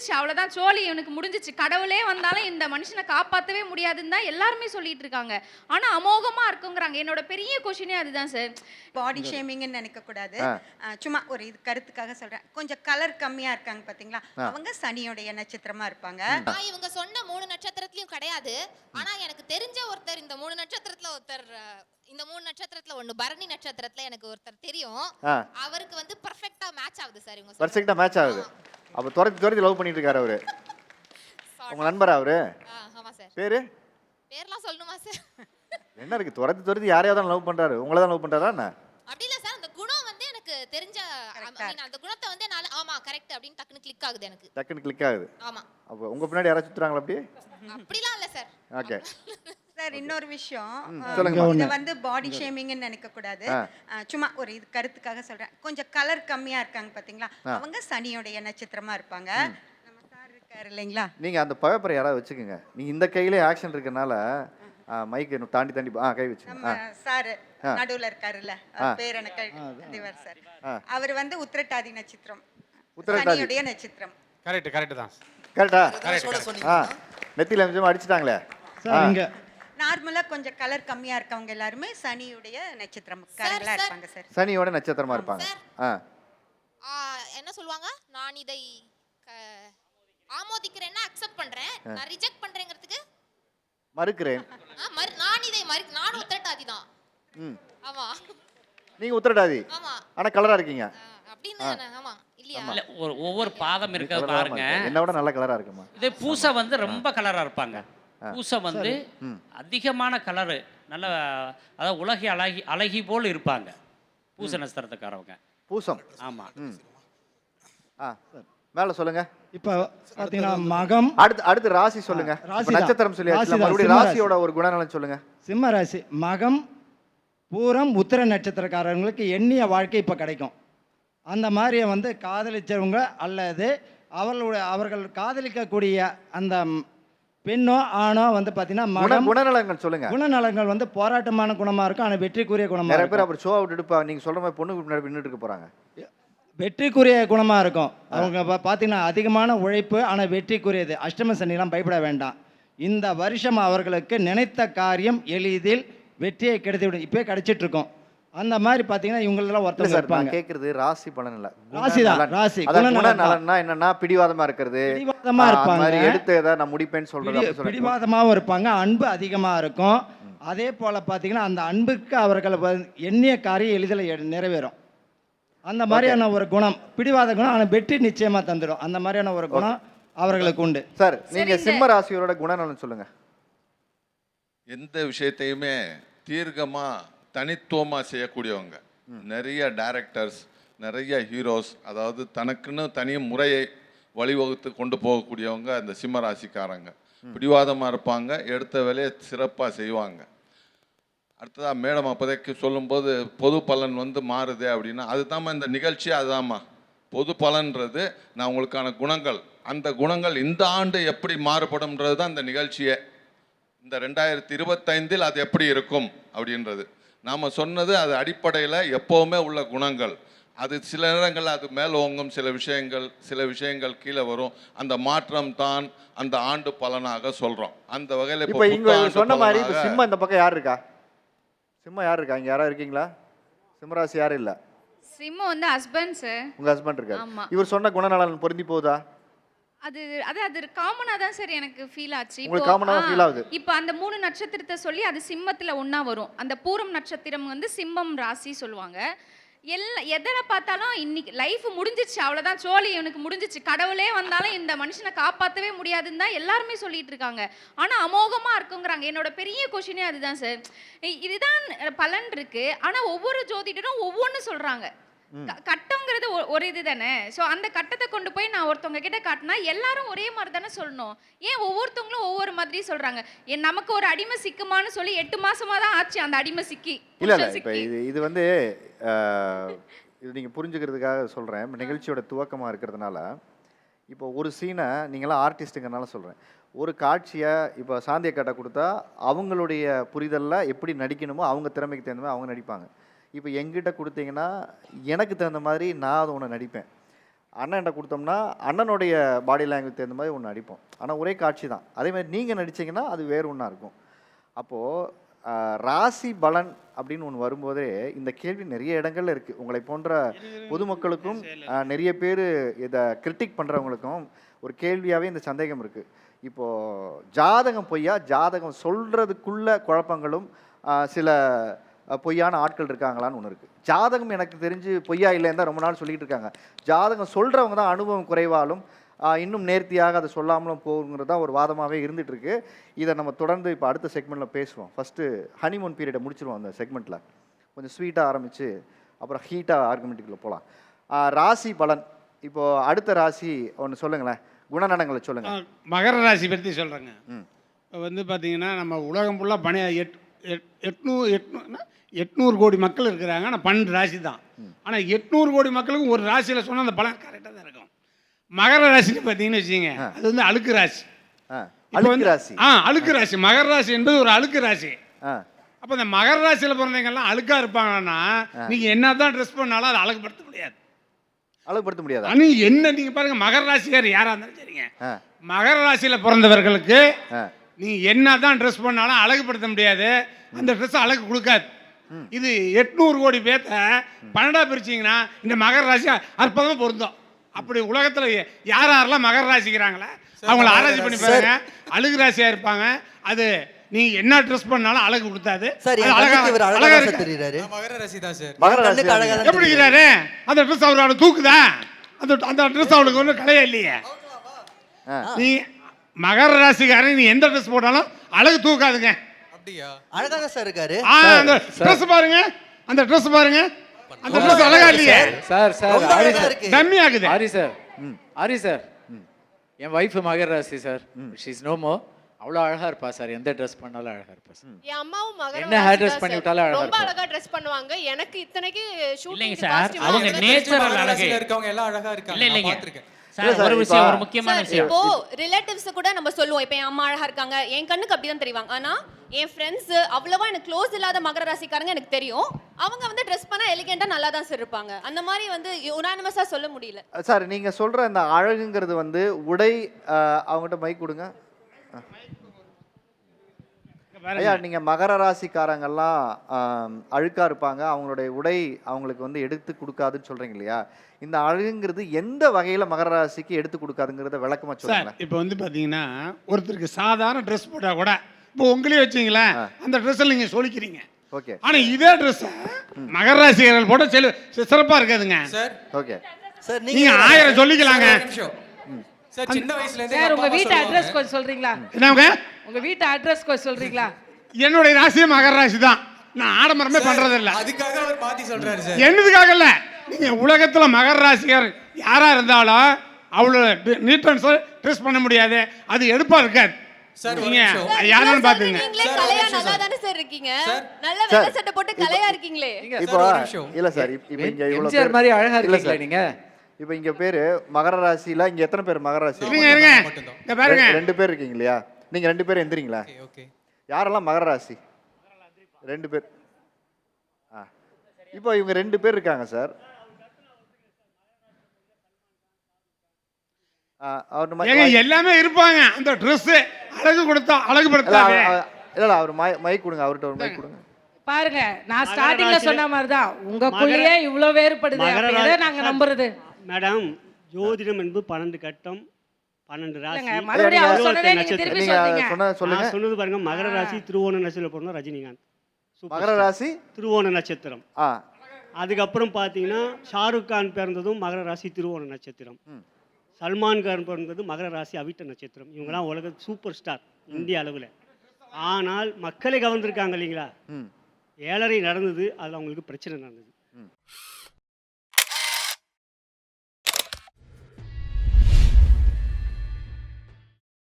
முடிஞ்சிச்சு அவ்வளவுதான். சோழி இவனுக்கு முடிஞ்சிச்சு. கடவுளே வந்தாலும் இந்த மனுஷனை காப்பாத்தவே முடியாதுன்னு தான் எல்லாருமே சொல்லிட்டு இருக்காங்க. ஆனா அமோகமா இருக்குங்கிறாங்க. என்னோட பெரிய கொஷினே அதுதான் சார் பாடி ஷேமிங்னு நினைக்க கூடாது. ஆ. அஹ், சும்மா ஒரு இது கருத்துக்காக சொல்றேன். கொஞ்சம் கலர் கம்மியா இருக்காங்க பாத்தீங்களா? அவங்க சனியோடைய நட்சத்திரமா இருப்பாங்க. நான் இவங்க சொன்ன மூணு நட்சத்திரத்துலயும் கிடையாது. ஆனா எனக்கு தெரிஞ்ச ஒருத்தர் இந்த மூணு நட்சத்திரத்துல ஒருத்தர் இந்த மூணு நட்சத்திரத்துல ஒண்ணு பரணி நட்சத்திரத்துல எனக்கு ஒருத்தர் தெரியும். அவருக்கு வந்து பர்ஃபெக்ட்டா மேட்ச் ஆகுது சார் இவங்க பர்ஃபெக்டாக மேட்ச் ஆகுது. அப்போ துரத்தி துரத்தி லவ் பண்ணிட்டு இருக்காரு அவரு உங்க நண்பரா அவரு? ஆமா சார். பேரு? பேர்லாம் சொல்லணுமா சார்? என்ன இருக்கு? துரத்தி துரத்தி யாரையாவது தான் லவ் பண்றாரு? உங்களை தான் லவ் பண்றாரா என்ன? அப்படி இல்ல சார் அந்த குணம் வந்து எனக்கு தெரிஞ்ச I mean, அந்த குணத்தை வந்து என்னால ஆமா கரெக்ட் அப்படின்னு டக்குன்னு கிளிக் ஆகுது எனக்கு. டக்குன்னு கிளிக் ஆகுது. ஆமா. அப்போ உங்க பின்னாடி யாராவது சுத்துறாங்களா அப்படி? அப்படிலாம் இல்ல சார். ஓகே சார் இன்னொரு விஷயம். அஹ், சொல்லுங்கம்மா. இதை வந்து பாடி ஷேமிங்னு நினைக்க கூடாது சும்மா ஒரு இது கருத்துக்காக சொல்றேன். கொஞ்சம் கலர் கம்மியா இருக்காங்க பாத்தீங்களா? அவங்க சனியோடைய நட்சத்திரமா இருப்பாங்க. நம்ம சார் இருக்காரு இல்லைங்களா? நீங்க அந்த பழப்பரை யாராவது வச்சுக்கோங்க. நீங்க இந்த கையிலே ஆக்ஷன் இருக்கனால மைக்கு தாண்டி தாண்டி ஆ கை வச்சுங்க நம்ம ஆ. சார் நடுவுல இருக்காருல்ல. அவர் பேர் எனக்கு திவர் சார். அவர் வந்து உத்திரட்டாதி நட்சத்திரம். உத்திரட்டாதி. சனியுடைய நட்சத்திரம். கரெக்ட் கரெக்ட் தான். கரெக்டா கரெக்ட் ஆ. நெத்தியில நிமிஷம் அடிச்சிட்டாங்களே. சார் இங்க நார்மலா கொஞ்சம் கலர் கம்மியா இருக்கவங்க எல்லாருமே சனியுடைய நட்சத்திரம்காரங்களா சார். இருப்பாங்க சார் சனியோட நட்சத்திரமா இருப்பாங்க. ஆ. ஆ, என்ன சொல்லுவாங்க? நான் இதை க- ஆமோதிக்கிறேன்னா அக்செப்ட் பண்றேன். நான் ரிஜெக்ட் பண்றேங்கிறதுக்கு? மறுக்கிறேன். ஆ, மறு- நான் இதை மறு நானும் உத்தரட்டாதி தான் ம். ஆமா. நீங்க உத்திரட்டாதி. ஆமா. ஆனா கலரா இருக்கீங்க. ஆ, அப்படின்னு தானே? ஆமா. இல்லையா? இல்ல ஒரு ஒவ்வொரு பாதம் இருக்க colour ஆ பாருங்க. இருக்கு. என்னை விட நல்ல கலரா இருக்குமா? இதே பூசை வந்து ரொம்ப கலரா இருப்பாங்க. பூசை வந்து அதிகமான கலரு நல்ல அதாவது உலகி அழகி அழகி போல் இருப்பாங்க பூச நட்சத்திரத்துக்காரவங்க. பூசம். ஆமா. ம். ஆ மேல சொல்லுங்க. இப்போ பார்த்தீங்கன்னா மகம். அடுத்து அடுத்து ராசி சொல்லுங்க. ராசி. நட்சத்திரம் தான், மறுபடியும் சிம்ம ராசி. ராசியோட ஒரு குணநலன் சொல்லுங்க. சிம்ம ராசி. மகம் பூரம் உத்திர நட்சத்திரக்காரங்களுக்கு எண்ணிய வாழ்க்கை இப்போ கிடைக்கும். அந்த மாதிரி வந்து காதலிச்சவங்க அல்லது அவர்களுடைய அவர்கள் காதலிக்கக்கூடிய அந்த பெண்ணோ ஆணோ வந்து பார்த்தீங்கன்னா மகம். குணநலங்கள் சொல்லுங்க. குணநலங்கள் வந்து போராட்டமான குணமா இருக்கும் ஆனால் வெற்றிக்குரிய குணமா நிறைய பேர் இருக்கும். அப்புறம் ஷோ விட்டுட்டு பா- நீங்க சொல்ற மாதிரி பொண்ணுக்கு முன்னாடி நின்றுட்டு இருக்க போறாங்க. வெற்றிக்குரிய குணமா இருக்கும். அவங்க பார்த்தீங்கன்னா அதிகமான உழைப்பு ஆனால் வெற்றிக்குரியது. அஷ்டம சனிலாம் பயப்பட வேண்டாம். இந்த வருஷம் அவர்களுக்கு நினைத்த காரியம் எளிதில் வெற்றியை கிடைத்துவிடும் இப்போயே கிடைச்சிட்டு இருக்கோம். அந்த மாதிரி பார்த்தீங்கன்னா இவங்களெல்லாம் ஒருத்தவங்க சார் இருப்பாங்க. நான் கேக்குறது ராசி பலன் இல்ல. ராசி. தான். ராசி. குணநலன்னா என்னன்னா பிடிவாதமா இருக்கிறது. பிடிவாதமா இருப்பாங்க. மாதிரி எடுத்து ஏதாவது நான் முடிப்பேன்னு சொல்றது. பிடிவாதமாகவும் இருப்பாங்க. அன்பு அதிகமாக இருக்கும். அதே போல் பார்த்தீங்கன்னா அந்த அன்புக்கு அவர்கள் எண்ணிய காரியம் எளிதில் நிறைவேறும். அந்த மாதிரியான ஒரு குணம். பிடிவாத குணம் ஆனால் வெற்றி நிச்சயமாக தந்துடும் அந்த மாதிரியான ஒரு குணம் அவர்களுக்கு உண்டு. சார் நீங்க இந்த- சிம்ம ராசியோட குணநலன் சொல்லுங்க. எந்த விஷயத்தையுமே தீர்க்கமாக தனித்துவமாக செய்யக்கூடியவங்க. நிறைய டைரக்டர்ஸ் நிறைய ஹீரோஸ் அதாவது தனக்குன்னு தனி முறையை வழிவகுத்து கொண்டு போகக்கூடியவங்க அந்த சிம்ம ராசிக்காரங்க பிடிவாதமாக இருப்பாங்க எடுத்த வேலையை சிறப்பாக செய்வாங்க. அடுத்ததாக மேடம் அப்போதைக்கு சொல்லும்போது பொது பலன் வந்து மாறுது அப்படின்னா அதுதாம்மா இந்த நிகழ்ச்சி அதுதாம்மா. பொது பலன்றது நான் உங்களுக்கான குணங்கள். அந்த குணங்கள் இந்த ஆண்டு எப்படி மாறுபடும்ன்றது தான் இந்த நிகழ்ச்சியே. இந்த ரெண்டாயிரத்தி இருபத்தைந்தில் அது எப்படி இருக்கும் அப்படின்றது. நாம் சொன்னது அது அடிப்படையில் எப்போவுமே உள்ள குணங்கள். அது சில நேரங்களில் அது மேல் ஓங்கும் சில விஷயங்கள் சில விஷயங்கள் கீழே வரும். அந்த மாற்றம் தான் அந்த ஆண்டு பலனாக சொல்கிறோம் அந்த வகையில் இப்ப இங்க சொன்ன மாதிரி இப்ப சிம்ம இந்த பக்கம் யார் இருக்கா? சிம்ம யார் இருக்கா? இங்க யாராவது இருக்கீங்களா? சிம்மராசி யாரும் இல்ல? சிம்மம் வந்து ஹஸ்பண்ட் சார் உங்க ஹஸ்பண்ட் இருக்காரு. ஆமா. இவர் சொன்ன குணநலன் பொருந்தி போகுதா? அது அது அது காமனா தான் சார் எனக்கு ஃபீல் ஆச்சு. உங்களுக்கு தான் feel ஆகுது. இப்போ அந்த மூணு நட்சத்திரத்தை சொல்லி அது சிம்மத்துல ஒண்ணா வரும். அந்த பூரம் நட்சத்திரம் வந்து சிம்மம் ராசி சொல்லுவாங்க. எல்லா எதில் பார்த்தாலும் இன்னைக்கு லைஃப் முடிஞ்சிச்சு அவ்வளோதான் சோழி இவனுக்கு முடிஞ்சிச்சு கடவுளே வந்தாலும் இந்த மனுஷனை காப்பாற்றவே முடியாதுன்னு தான் எல்லாருமே சொல்லிட்டு இருக்காங்க. ஆனால் அமோகமாக இருக்குங்கிறாங்க. என்னோட பெரிய கொஷினே அதுதான் சார் இதுதான் பலன் இருக்கு. ஆனால் ஒவ்வொரு ஜோதிடரும் ஒவ்வொன்று சொல்கிறாங்க கட்டங்கிறது ஒரு இது தானே ஸோ அந்த கட்டத்தை கொண்டு போய் நான் ஒருத்தவங்க கிட்ட காட்டினா எல்லாரும் ஒரே மாதிரி தானே சொல்லணும். ஏன் ஒவ்வொருத்தவங்களும் ஒவ்வொரு மாதிரி சொல்றாங்க? என் நமக்கு ஒரு அடிமை சிக்குமான்னு சொல்லி எட்டு மாசமா தான் ஆச்சு அந்த அடிமை சிக்கி. இல்ல. இது இது வந்து இது நீங்க புரிஞ்சுக்கிறதுக்காக சொல்றேன். நிகழ்ச்சியோட துவக்கமா இருக்கிறதுனால இப்போ ஒரு சீனை நீங்களாம் ஆர்டிஸ்ட்டுங்கிறனால சொல்றேன். ஒரு காட்சியை இப்போ சாந்திய காட்ட கொடுத்தா அவங்களுடைய புரிதல்ல எப்படி நடிக்கணுமோ அவங்க திறமைக்கு தகுந்த மாதிரி அவங்க நடிப்பாங்க. இப்போ எங்கிட்ட கொடுத்தீங்கன்னா எனக்கு தகுந்த மாதிரி நான் அதை ஒன்று நடிப்பேன். அண்ணன்ட்ட கொடுத்தோம்னா அண்ணனுடைய பாடி லாங்குவேஜ் தகுந்த மாதிரி ஒன்று நடிப்போம். ஆனால் ஒரே காட்சி தான். அதே மாதிரி நீங்கள் நடிச்சீங்கன்னா அது வேறு ஒன்றா இருக்கும். அப்போது ராசி பலன் அப்படின்னு ஒன்று வரும்போதே இந்த கேள்வி நிறைய இடங்கள்ல இருக்குது உங்களை போன்ற பொதுமக்களுக்கும் நிறைய பேர் இதை கிரிட்டிக் பண்ணுறவங்களுக்கும் ஒரு கேள்வியாகவே இந்த சந்தேகம் இருக்குது இப்போது ஜாதகம் பொய்யா? ஜாதகம் சொல்கிறதுக்குள்ள குழப்பங்களும் சில பொய்யான ஆட்கள் இருக்காங்களான்னு ஒன்று இருக்குது ஜாதகம் எனக்கு தெரிஞ்சு பொய்யா இல்லைன்னு தான் ரொம்ப நாள் சொல்லிட்டு இருக்காங்க. ஜாதகம் சொல்கிறவங்க தான் அனுபவம் குறைவாலும் இன்னும் நேர்த்தியாக அதை சொல்லாமலும் போகுங்கிறது தான் ஒரு வாதமாகவே இருந்துட்டு இருக்கு. இதை நம்ம தொடர்ந்து இப்போ அடுத்த செக்மெண்ட்டில் பேசுவோம். ஃபஸ்ட்டு ஹனிமூன் பீரியடை முடிச்சிருவோம் அந்த செக்மெண்ட்டில் கொஞ்சம் ஸ்வீட்டாக ஆரம்பித்து அப்புறம் ஹீட்டாக ஆர்குமெண்ட்டுக்குள்ளே போகலாம் ராசி பலன். இப்போது அடுத்த ராசி ஒன்று சொல்லுங்களேன். குணநலங்களை சொல்லுங்கள் மகர ராசி பற்றி சொல்கிறேங்க ம். இப்போ வந்து பார்த்தீங்கன்னா நம்ம உலகம் ஃபுல்லாக எட் எட் எட்நூறு எட்நூறு எட்நூறு கோடி மக்கள் இருக்கிறாங்க. ஆனால் பன்னெண்டு ராசி தான். ஆனால் எட்நூறு கோடி மக்களுக்கும் ஒரு ராசியில் சொன்னால் அந்த பலன் கரெக்டாக தான் இருக்கும். மகர ராசியில் பார்த்தீங்கன்னு வச்சுங்க அது வந்து அழுக்கு ராசி. அழுக்கு ராசி. ஆ அழுக்கு ராசி. மகர ராசி என்பது ஒரு அழுக்கு ராசி. அப்போ இந்த மகர ராசியில் பிறந்தவங்கெல்லாம் அழுக்கா இருப்பாங்கன்னா நீங்கள் என்ன தான் ட்ரெஸ் பண்ணாலும் அதை அழகுபடுத்த முடியாது. அழகுபடுத்த முடியாதா? ஆனால் என்ன நீங்கள் பாருங்க மகர ராசிக்கார் யாராக இருந்தாலும் சரிங்க. மகர ராசியில் பிறந்தவர்களுக்கு ஆ நீ என்ன தான் ட்ரெஸ் பண்ணாலும் அழகுபடுத்த முடியாது. அந்த ட்ரெஸ் அழகு கொடுக்காது. இது எட்நூறு கோடி பேர்த்த பன்னெண்டா பிரிச்சிங்கன்னா இந்த மகர ராசி அற்புதமாக பொருந்தும். அப்படி உலகத்தில் யார் யாரெல்லாம் மகர ராசிக்கிறாங்களே அவங்கள ஆராய்ச்சி பண்ணி பாருங்க. அழுகு ராசியாக இருப்பாங்க. அது நீ என்ன ட்ரெஸ் பண்ணாலும் அழகு கொடுத்தாது. சார் அழகா அழகா தெரியுறாரு. மகர ராசி தான் சார். மகர ராசி அழகா எப்படி. இருக்கிறாரு? அந்த ட்ரெஸ் அவரோட தூக்குதா? அந்த அந்த ட்ரெஸ் அவளுக்கு ஒன்றும் கலையா இல்லையே. நீ மகர ராசிக்காரன் நீ எந்த ட்ரெஸ் போட்டாலும் அழகு தூக்காதுங்க. அப்படியா? அழகா தான் சார் இருக்காரு. ஆ அந்த ட்ரெஸ் பாருங்க. அந்த ட்ரெஸ் பாருங்க. அந்த ட்ரெஸ் அழகா இல்லையே. Sir sir. ரொம்ப ஆரி அழகா சார். இருக்கு. டம்மி ஆகுது. ஆரி சார். ஆரி சார். என் ஒய்ஃப் மகர ராசி சார். ஷீஸ் நோ மோ அவ்வளோ அழகா இருப்பா சார். எந்த ட்ரெஸ் பண்ணாலும் அழகா இருப்பா சார். என் அம்மாவும் மகர என்ன hair dress ராசி தான் பண்ணி. விட்டாலும் அழகா ரொம்ப. அழகா ட்ரெஸ் பண்ணுவாங்க. எனக்கு இத்தனைக்கு இல்லைங்க ஷூட்டிங் சார். அவங்க நேச்சுரல் அழகு. இருக்கவங்க எல்லாம் அழகா இருக்காங்க. இல்ல நான் இல்லைங்க. பார்த்திருக்கேன். ஒரு இப்ப- விஷயம் ஒரு முக்கியமான விஷயம். இப்போ ரிலேட்டிவ்ஸ் கூட நம்ம சொல்லுவோம். இப்போ என் அம்மா அழகா இருக்காங்க. என் கண்ணுக்கு அப்படிதான் தெரிவாங்க. ஆனா என் ஃப்ரெண்ட்ஸ் அவ்வளவா எனக்கு க்ளோஸ் இல்லாத மகர ராசிக்காரங்க எனக்கு தெரியும். அவங்க வந்து ட்ரெஸ் பண்ணா எலிகெண்டா நல்லா தான் சார் இருப்பாங்க. அந்த மாதிரி வந்து யுனானிமஸா சொல்ல முடியல. சார் நீங்கள் சொல்கிற அந்த அழகுங்கிறது வந்து உடை அவங்ககிட்ட மைக் கொடுங்க. ஐயா நீங்கள் மகர ராசிக்காரங்கெல்லாம் ஆம், அழுக்கா இருப்பாங்க. அவங்களுடைய உடை அவங்களுக்கு வந்து எடுத்து கொடுக்காதுன்னு சொல்கிறீங்க இல்லையா? இந்த அழகுங்கிறது எந்த வகையில் மகர ராசிக்கு எடுத்து கொடுக்காதுங்கிறத விளக்கமாக சார் சொல்லுங்களேன். இப்போ வந்து பார்த்தீங்கன்னா ஒருத்தருக்கு சாதாரண ட்ரெஸ் போட்டால் கூட இப்போ உங்களே வச்சிங்களேன் அந்த ட்ரெஸ்ஸில் நீங்கள் சொல்லிக்கிறீங்க. ஓகே. ஆனால் இதே ட்ரெஸ்ஸை மகர ராசிக்காரர்கள் போட்டால் செலு சிறப்பாக இருக்காதுங்க. சார். ஓகே. சார் நீங்கள் நீங்க ஆயிரம் சொல்லிக்கலாங்க. சார் சின்ன வயசுல இருந்தே உங்க வீட்டு அட்ரஸ். கொஞ்சம் சொல்றீங்களா? என்னங்க? உங்க வீட்டு அட்ரஸ் கொஞ்சம் சொல்றீங்களா? என்னுடைய ராசியே மகர ராசி தான் நான் ஆடம்பரமே பண்றதில்ல. அதுக்காக அவர் மாத்தி சொல்றாரு சார். என்னதுக்காக இல்ல? நீங்க உலகத்துல மகர ராசிக்கார் யாரா இருந்தாலும் அவ்வளோ நீட் அண்ட் ட்ரெஸ் பண்ண முடியாது. அது எடுப்பா இருக்காது. சார், நீங்க யாருன்னு பாத்துங்க நீங்களே சார், ஒரு கலையா நிமிஷம் நல்லா சார். தானே சார் இருக்கீங்க? சார். நல்ல வெள்ளை சட்டை போட்டு கலையா இருக்கீங்களே. இப்போ. இல்லை இங்கே இவ்வளோ எம்ஜிஆர் மாதிரி அழகா இல்லை இருக்கீங்களா சார் நீங்க. இப்போ இங்கே பேர் மகர ராசியில் இங்கே எத்தனை பேர் மகர ராசி ரெண்டு பேர் இருக்கீங்க இல்லையா? நீங்கள் ரெண்டு பேர் எந்திரிங்களா? ஓகே யாரெல்லாம் மகர ராசி? ரெண்டு பேர். ஆ. இப்போ இவங்க ரெண்டு பேர் இருக்காங்க சார். ஆ, அவர் எல்லாமே இருப்பாங்க. அந்த Dress அழகு கொடுத்தா அவ- அவ- இல்ல அவர் மை மைக் கொடுங்க அவர்கிட்ட ஒரு மைக் கொடுங்க. பாருங்க நான் ஸ்டார்டிங்ல சொன்ன மாதிரி தான் உங்களுக்குள்ளேயே இவ்ளோ வேறுபடுது. நாங்க நம்புறது. மேடம் ஜோதிடம் என்பது பன்னெண்டு கட்டம். பன்னெண்டு ராசி சொன்னதே பாருங்க மகர ராசி திருவோண நட்சத்திரம் பிறந்தோம் ரஜினிகாந்த். மகர. ராசி? திருவோண நட்சத்திரம். ஆ. அதுக்கப்புறம் பார்த்தீங்கன்னா ஷாருக் கான் பிறந்ததும் மகர ராசி திருவோண நட்சத்திரம். சல்மான் கான் பிறந்தது மகர ராசி அவிட்ட நட்சத்திரம். இவங்கெல்லாம் உலக சூப்பர் ஸ்டார் இந்திய அளவில். ஆனால் மக்களை கவர்ந்திருக்காங்க இல்லைங்களா? ஏழரை நடந்தது அதில் அவங்களுக்கு பிரச்சனை நடந்தது.